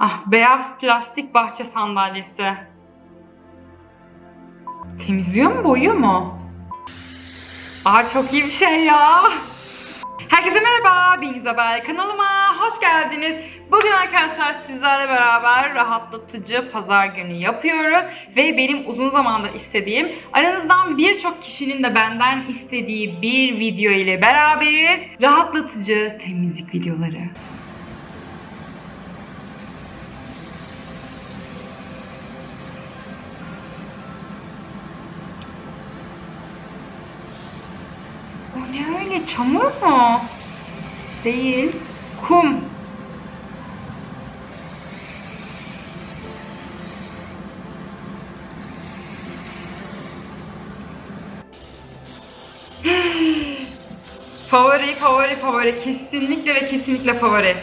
Ah beyaz plastik bahçe sandalyesi. Temizliyor mu boyuyor mu? Aa çok iyi bir şey ya. Herkese merhaba, ben İzabel. Kanalıma hoş geldiniz. Bugün arkadaşlar sizlerle beraber rahatlatıcı pazar günü yapıyoruz. Ve benim uzun zamandır istediğim, aranızdan birçok kişinin de benden istediği bir video ile beraberiz. Rahatlatıcı temizlik videoları. Ne öyle? Çamur mu? Değil. Kum. favori, favori, favori. Kesinlikle ve kesinlikle favori.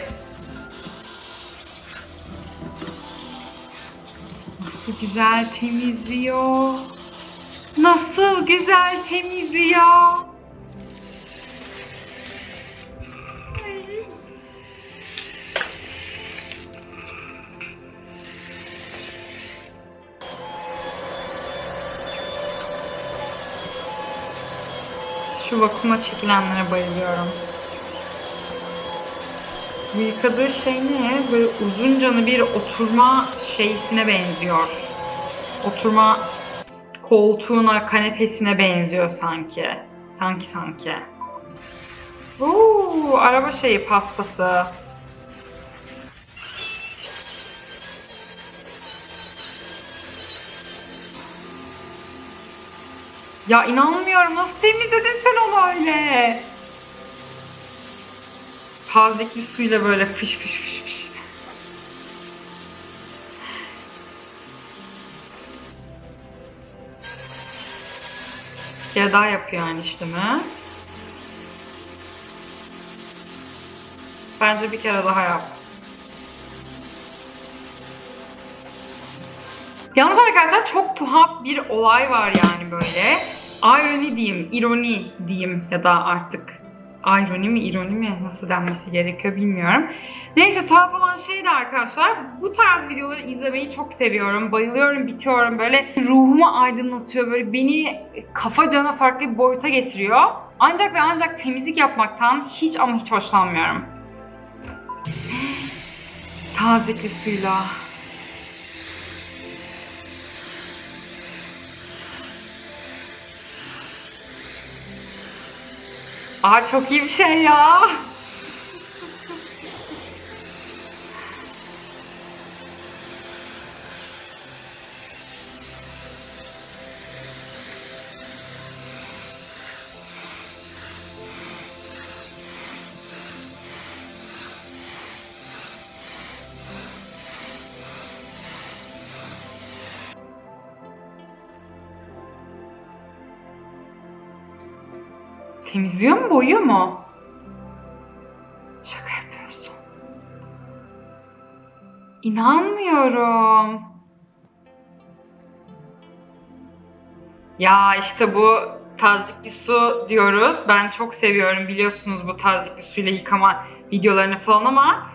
Nasıl güzel temizliyor. Nasıl güzel temizliyor. Şu vakuma çekilenlere bayılıyorum. Bu yıkadığı şey ne? Böyle uzuncanı bir oturma şeysine benziyor. Oturma koltuğuna, kanepesine benziyor sanki. Sanki sanki. Oo, araba şeyi paspası. Ya inanmıyorum. Nasıl temizledin sen onu öyle? Tazikli suyla böyle fış fış fış fış. Kere daha yapıyor aynı işlemi. Bence bir kere daha yap. Yalnız arkadaşlar çok tuhaf bir olay var yani böyle. Irony diyeyim, ironi diyeyim ya da artık ironi mi, ironi mi nasıl denmesi gerekiyor bilmiyorum. Neyse tuhaf olan şey de arkadaşlar bu tarz videoları izlemeyi çok seviyorum. Bayılıyorum, bitiyorum böyle ruhumu aydınlatıyor. Böyle beni kafa cana farklı bir boyuta getiriyor. Ancak ve ancak temizlik yapmaktan hiç ama hiç hoşlanmıyorum. Tazikli suyla. Aa çok iyi bir şey ya. Temizliyor mu, boyuyor mu? Şaka yapıyorsun. İnanmıyorum. Ya işte bu tazikli su diyoruz. Ben çok seviyorum biliyorsunuz bu tazikli suyla yıkama videolarını falan ama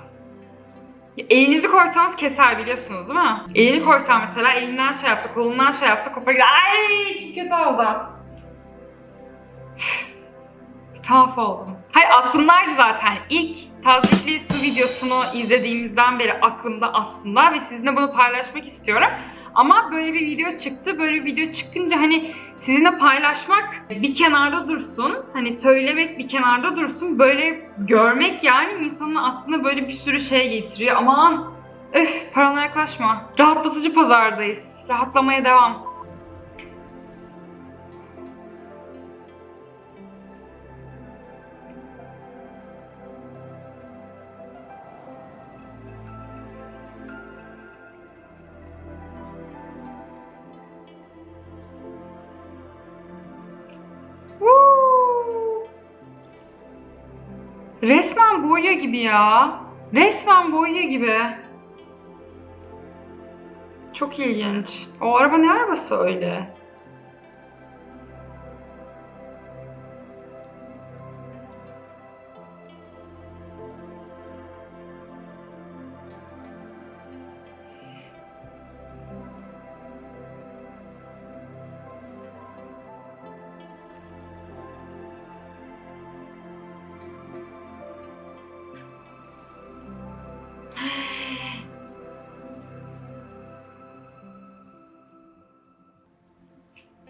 elinizi koysanız keser biliyorsunuz değil mi? Elini koysan mesela elinden şey yapsa, kolundan şey yapsa kopar gider. Ay çok kötü oldu. Tuhaf oldum. Hayır aklımdaydı zaten. İlk tazikli su videosunu izlediğimizden beri aklımda aslında ve sizinle bunu paylaşmak istiyorum. Ama böyle bir video çıktı. Böyle bir video çıkınca hani sizinle paylaşmak bir kenarda dursun. Hani söylemek bir kenarda dursun. Böyle görmek yani insanın aklına böyle bir sürü şey getiriyor. Aman öf parana yaklaşma. Rahatlatıcı pazardayız. Rahatlamaya devam. Resmen boya gibi ya. Resmen boya gibi. Çok ilginç. O araba ne arabası öyle?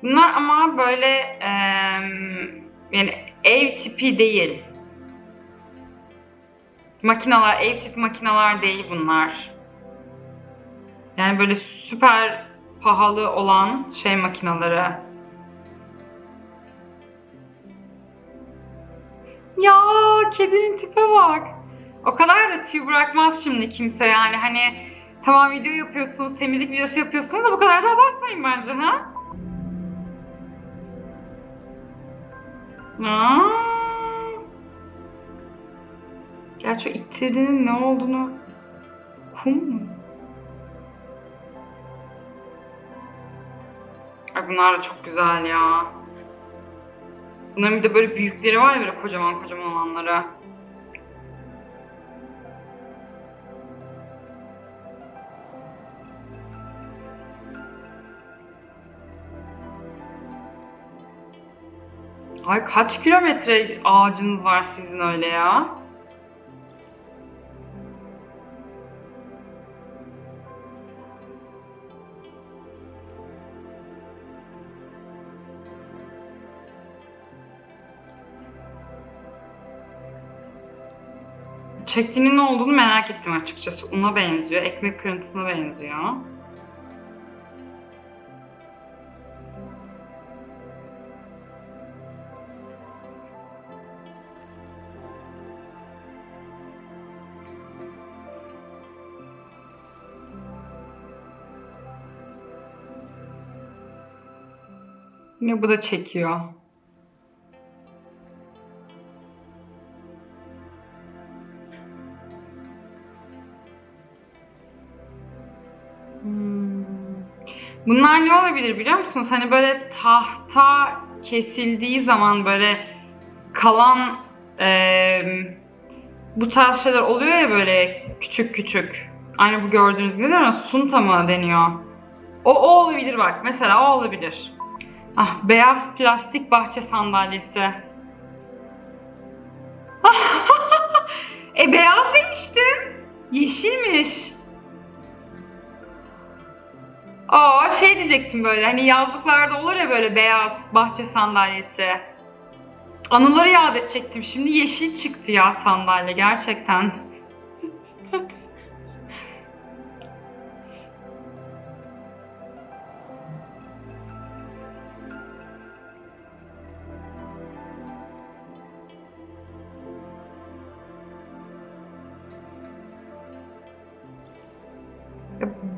Bunlar ama böyle em, yani ev tipi değil. Makinalar, ev tipi makinalar değil bunlar. Yani böyle süper pahalı olan şey makinaları. Ya kedinin tipe bak. O kadar da tüy bırakmaz şimdi kimse yani hani tamam video yapıyorsunuz, temizlik videosu yapıyorsunuz da bu kadar da abartmayın bence ha. Gerçi o ittirdiğinin ne olduğunu kum mu? Ay bunlar da çok güzel ya. Bunların bir de böyle büyükleri var ya böyle kocaman kocaman olanları. Ay kaç kilometre ağacınız var sizin öyle ya? Çektiğinin ne olduğunu merak ettim açıkçası. Una benziyor, ekmek kırıntısına benziyor. Yine bu da çekiyor. Hmm. Bunlar ne olabilir biliyor musunuz? Hani böyle tahta kesildiği zaman böyle kalan eee, bu tarz şeyler oluyor ya böyle küçük küçük. Aynı bu gördüğünüz gibi değil mi? Sunta mı deniyor? O, o olabilir bak. Mesela o olabilir. Ah beyaz plastik bahçe sandalyesi. e beyaz demiştim. Yeşilmiş. Aa şey diyecektim böyle hani yazlıklarda olur ya böyle beyaz bahçe sandalyesi. Anıları yad edecektim. Şimdi yeşil çıktı ya sandalye gerçekten.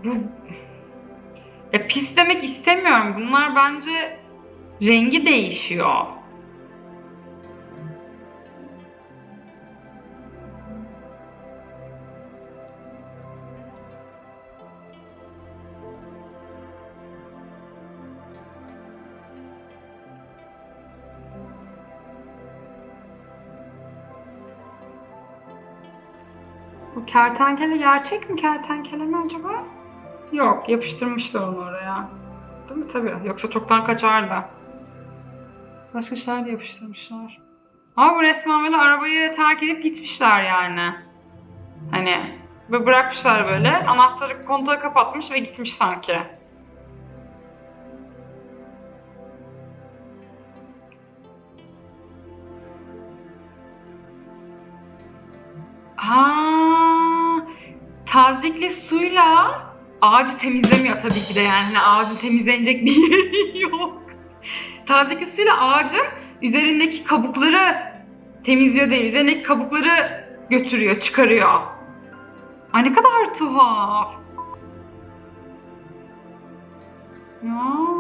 Bu ya pis demek istemiyorum. Bunlar bence rengi değişiyor. Bu kertenkele gerçek mi kertenkele mi acaba? Yok, yapıştırmışlar onu oraya. Değil mi? Tabii. Yoksa çoktan kaçardı. Başka şeyler yapıştırmışlar. Ama bu resmen böyle arabayı terk edip gitmişler yani. Hani böyle bırakmışlar böyle. Anahtarı kontağı kapatmış ve gitmiş sanki. Aa, tazikli suyla ağacı temizlemiyor tabii ki de yani hani ağacın temizlenecek bir yeri yok. Tazikli suyla ağacın üzerindeki kabukları temizliyor değil, üzerindeki kabukları götürüyor, çıkarıyor. Ay ne kadar tuhaf. Ya.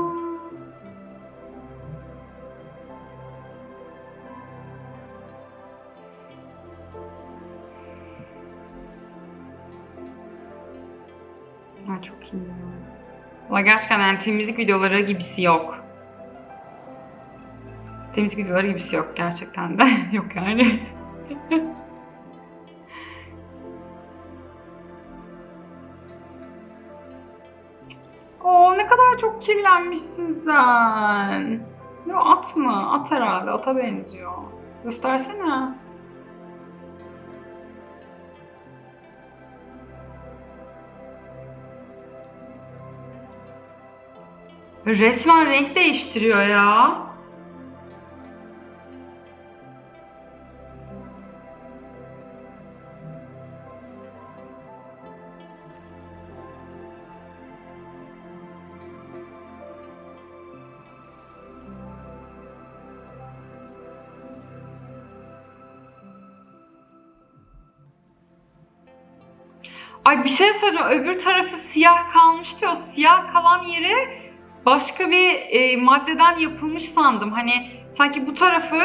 Ha, çok iyi ya. Valla gerçekten yani temizlik videoları gibisi yok. Temizlik videoları gibisi yok gerçekten de. yok yani. Oo ne kadar çok kirlenmişsin sen. Ne o at mı? At herhalde. Ata benziyor. Göstersene. Resmen renk değiştiriyor ya. Ay bir şey söyleyeceğim. Öbür tarafı siyah kalmıştı. O siyah kalan yeri başka bir e, maddeden yapılmış sandım. Hani sanki bu tarafı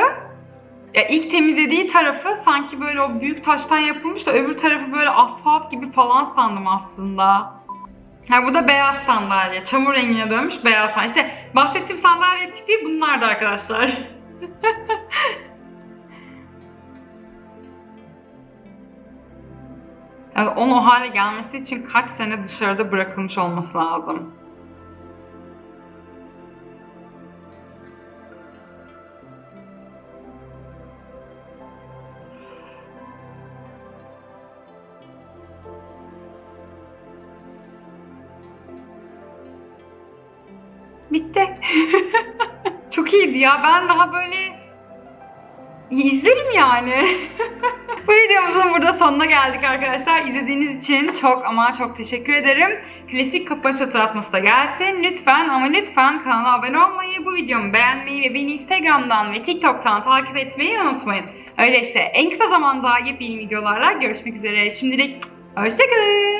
ya ilk temizlediği tarafı sanki böyle o büyük taştan yapılmış da öbür tarafı böyle asfalt gibi falan sandım aslında. Ha bu da beyaz sandalye. Çamur rengine dönmüş beyaz sandalye. İşte bahsettiğim sandalye tipi bunlardı arkadaşlar. Yani onun o hale gelmesi için kaç sene dışarıda bırakılmış olması lazım. Bitti. Çok iyiydi ya. Ben daha böyle izlerim yani. Bu videomuzun burada sonuna geldik arkadaşlar. İzlediğiniz için çok ama çok teşekkür ederim. Klasik kapanış hatırlatması da gelsin. Lütfen ama lütfen kanala abone olmayı, bu videomu beğenmeyi ve beni Instagram'dan ve TikTok'tan takip etmeyi unutmayın. Öyleyse en kısa zamanda yepyeni videolarla görüşmek üzere. Şimdilik hoşçakalın.